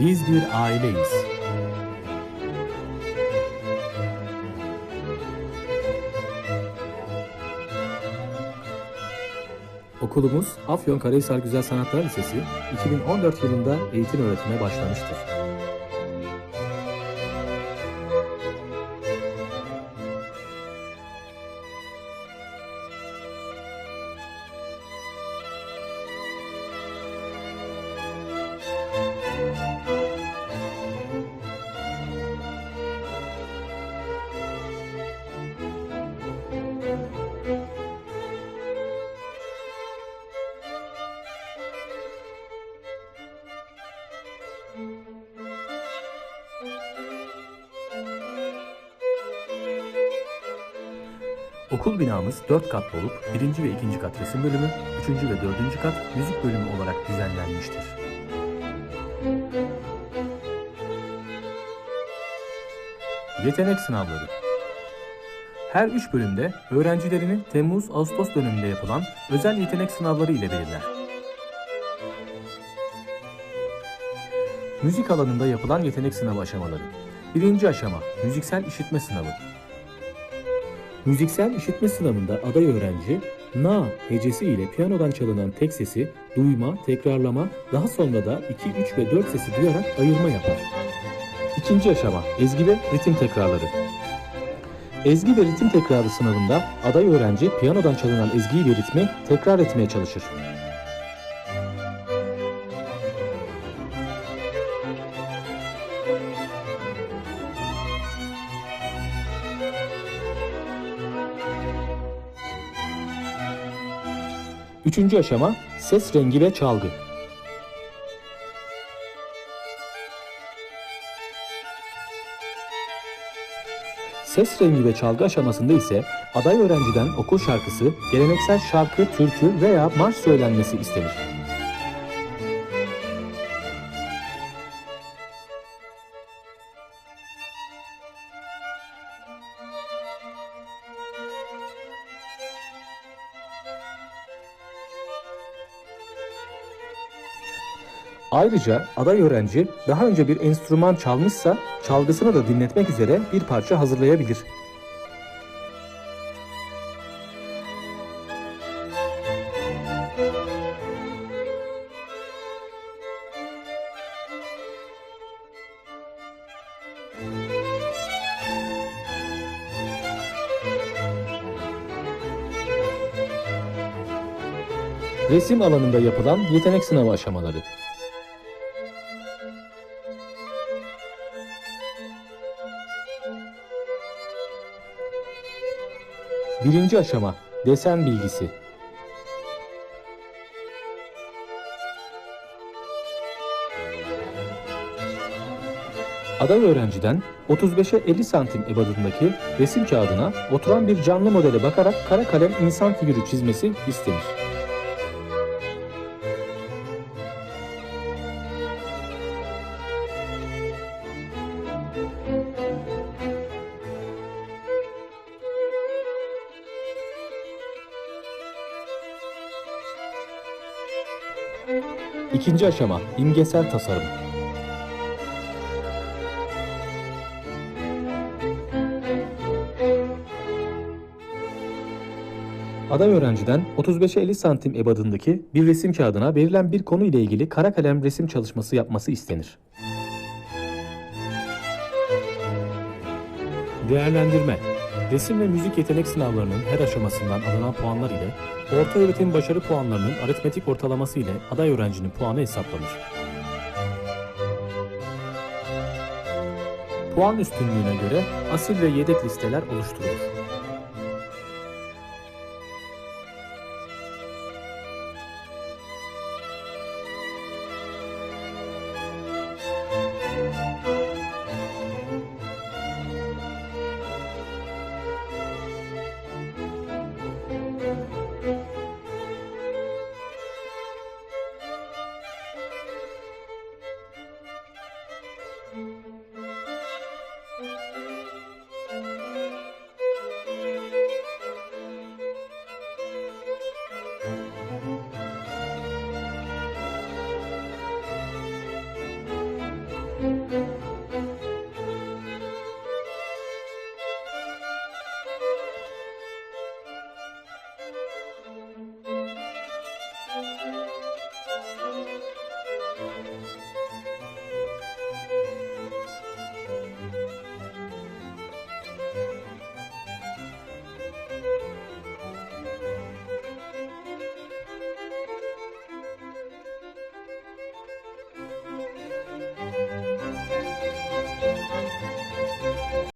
Biz bir aileyiz. Okulumuz Afyonkarahisar Güzel Sanatlar Lisesi 2014 yılında eğitim öğretime başlamıştır. Okul binamız 4 katlı olup 1. ve 2. kat resim bölümü, 3. ve 4. kat müzik bölümü olarak düzenlenmiştir. Yetenek sınavları Her 3 bölümde öğrencilerini Temmuz-Ağustos döneminde yapılan özel yetenek sınavları ile belirler. Müzik alanında yapılan yetenek sınavı aşamaları. Birinci aşama müziksel işitme sınavı. Müziksel işitme sınavında aday öğrenci na hecesi ile piyanodan çalınan tek sesi duyma, tekrarlama, daha sonra da 2, 3 ve 4 sesi duyarak ayırma yapar. İkinci aşama ezgi ve ritim tekrarları. Ezgi ve ritim tekrarı sınavında aday öğrenci piyanodan çalınan ezgiyi ve ritmi tekrar etmeye çalışır. Üçüncü aşama ses rengi ve çalgı. Ses rengi ve çalgı aşamasında ise aday öğrenciden okul şarkısı, geleneksel şarkı, türkü veya marş söylenmesi istenir. Ayrıca aday öğrenci daha önce bir enstrüman çalmışsa çalgısını da dinletmek üzere bir parça hazırlayabilir. Resim alanında yapılan yetenek sınavı aşamaları. Birinci aşama desen bilgisi. Aday öğrenciden 35'e 50 santim ebadındaki resim kağıdına oturan bir canlı modele bakarak kara kalem insan figürü çizmesi istenir. İkinci aşama imgesel tasarım. Aday öğrenciden 35'e 50 santim ebadındaki bir resim kağıdına verilen bir konu ile ilgili kara kalem resim çalışması yapması istenir. Değerlendirme Resim ve müzik yetenek sınavlarının her aşamasından alınan puanlar ile orta öğretim başarı puanlarının aritmetik ortalaması ile aday öğrencinin puanı hesaplanır. Puan üstünlüğüne göre asil ve yedek listeler oluşturulur.